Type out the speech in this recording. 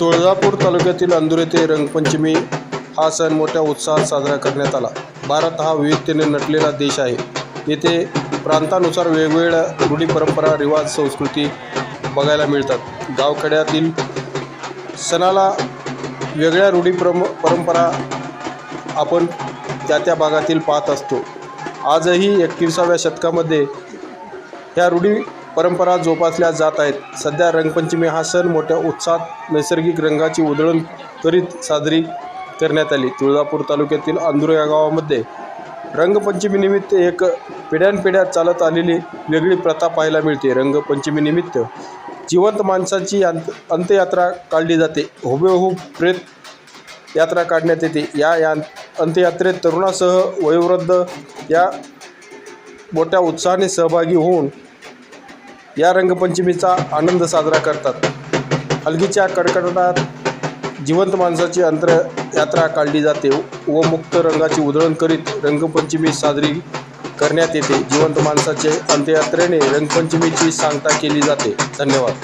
तुळजापूर तालुक्यातील अंदूर येथे रंगपंचमी हा सण मोठ्या उत्साहात साजरा करण्यात आला. भारत हा विविधतेने नटलेला देश आहे. येथे प्रांतानुसार वेगवेगळ्या रूढी परंपरा रिवाज संस्कृती बघायला मिळतात. गावखेड्यातील सणाला वेगळ्या रूढी परम परंपरा आपण त्या त्या भागातील पाहत असतो. आजही एकविसाव्या शतकामध्ये ह्या रूढी परंपरा जोपासल्या जात आहेत. सध्या रंगपंचमी हा सण मोठ्या उत्साहात नैसर्गिक रंगाची उधळण करीत साजरी करण्यात आली. तुळजापूर तालुक्यातील अंदूर या गावामध्ये रंगपंचमीनिमित्त एक पिढ्यानपिढ्या चालत आलेली वेगळी प्रथा पाहायला मिळते. रंगपंचमीनिमित्त जिवंत माणसाची अंत अंत्ययात्रा काढली जाते. हुबेहूब प्रेत यात्रा काढण्यात येते. या या अंत्ययात्रेत तरुणासह वयोवृद्ध या मोठ्या उत्साहाने सहभागी होऊन या रंगपंचमीचा आनंद साजरा करतात. हलगीच्या कडकडाटात जिवंत माणसाची अंतरयात्रा काढली जाते व मुक्त रंगाची उधळण करीत रंगपंचमी साजरी करण्यात येते. जिवंत माणसाचे अंत्ययात्रेने रंगपंचमीची सांगता केली जाते. धन्यवाद.